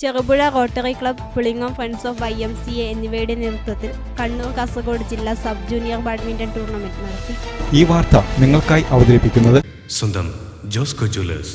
Cherupuzha Rotary Club Pulingom friends of I M C A എന്നിവയുടെ നേതൃത്വത്തിൽ കണ്ണൂർ കാസർഗോഡ് ജില്ലാ sub junior badminton tournament നടത്തി. ഈ വാർത്ത നിങ്ങൾക്കായി അവതരിപ്പിക്കുന്നത് സ്വന്തം ജോസ്കോ ജ്വല്ലേഴ്സ്.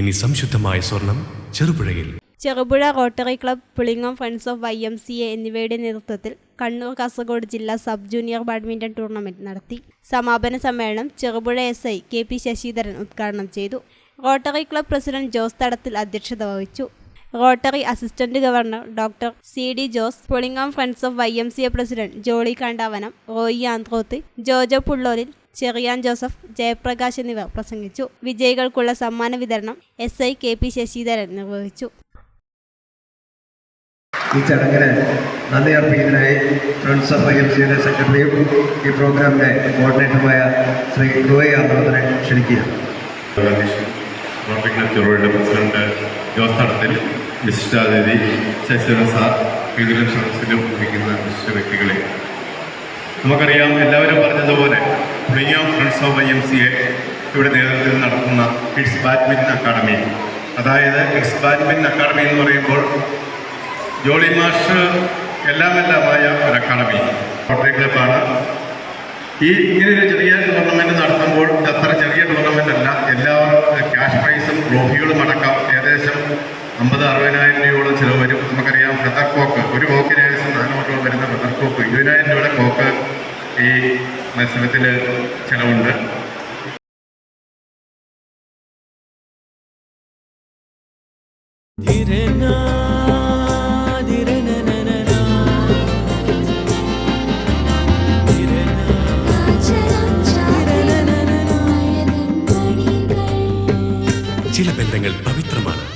ഇനി സംശുദ്ധമായ സ്വർണം ചെറുപുഴയിൽ. Cherupuzha Rotary Club Pulingom friends of I M C A എന്നിവയുടെ നേതൃത്വത്തിൽ കണ്ണൂർ കാസർഗോഡ് ജില്ലാ സബ് ജൂനിയർ ബാഡ്മിന്റൺ ടൂർണമെന്റ് നടത്തി. സമാപന സമ്മേളനം Cherupuzha S I K P Sasidharan ഉദ്ഘാടനം ചെയ്തു. Rotary club president Jose Thadathil അധ്യക്ഷത വഹിച്ചു. Rotary assistant governor doctor C D Jose Pulingam friends of Y M C A president Jolly Kandavanam Roy Androth Jojo Pullolil Cherian Joseph Jayaprakash എന്നിവർ പ്രസംഗിച്ചു. വിജയികൾക്കുള്ള സമ്മാന വിതരണം S I K P Sasidharan നിർവഹിച്ചു. ഈ ചടങ്ങിന് നന്ദി അർപ്പിക്കുന്നതിനായി ഫ്രണ്ട്സ് ഓഫ് ഐ എം സിയുടെ സെക്രട്ടറിയും ഈ പ്രോഗ്രാമിന്റെ കോർഡിനേറ്ററുമായ ശ്രീ റോയ് ആർദ്രവത്തിനെ ക്ഷണിക്കുക പ്രസിഡന്റ് ജോസ് തടത്തിൽ വിശിഷ്ടാതിഥി ശശിധരൻ സാർ വിവിധ സദസ്സിലും ഇരിക്കുന്ന വിശിഷ്ട വ്യക്തികളെ. നമുക്കറിയാം എല്ലാവരും പറഞ്ഞതുപോലെ പ്രിയോ friends of I M C A ഇവിടെ നേതൃത്വത്തിൽ നടത്തുന്ന കിഡ്സ് ബാഡ്മിന്റൺ അക്കാഡമി അതായത് കിഡ്സ് ബാഡ്മിന്റൺ അക്കാഡമി എന്ന് പറയുമ്പോൾ ജോളി മാഷ് എല്ലാം എല്ലാമായ ഒരു അക്കാഡമി കോട്ടയം ക്ലബ്ബാണ്. ഈ ഇങ്ങനെ ഒരു ചെറിയ ടൂർണമെന്റ് നടത്തുമ്പോൾ അത്ര ചെറിയ ടൂർണമെന്റ് അല്ല അമ്പത് അറുപതിനായിരം രൂപയോളം ചിലവ് വരും. നമുക്കറിയാം ഫെദർ കോക്ക് ഒരു കോക്കിന് ഏകദേശം നാനൂറ് രൂപ വരുന്ന ഫെദർ കോക്ക് ഇരുപതിനായിരം രൂപയുടെ കോക്ക് ഈ മത്സരത്തിൽ ചിലവുണ്ട്. ചില ബന്ധങ്ങൾ പവിത്രമാണ്.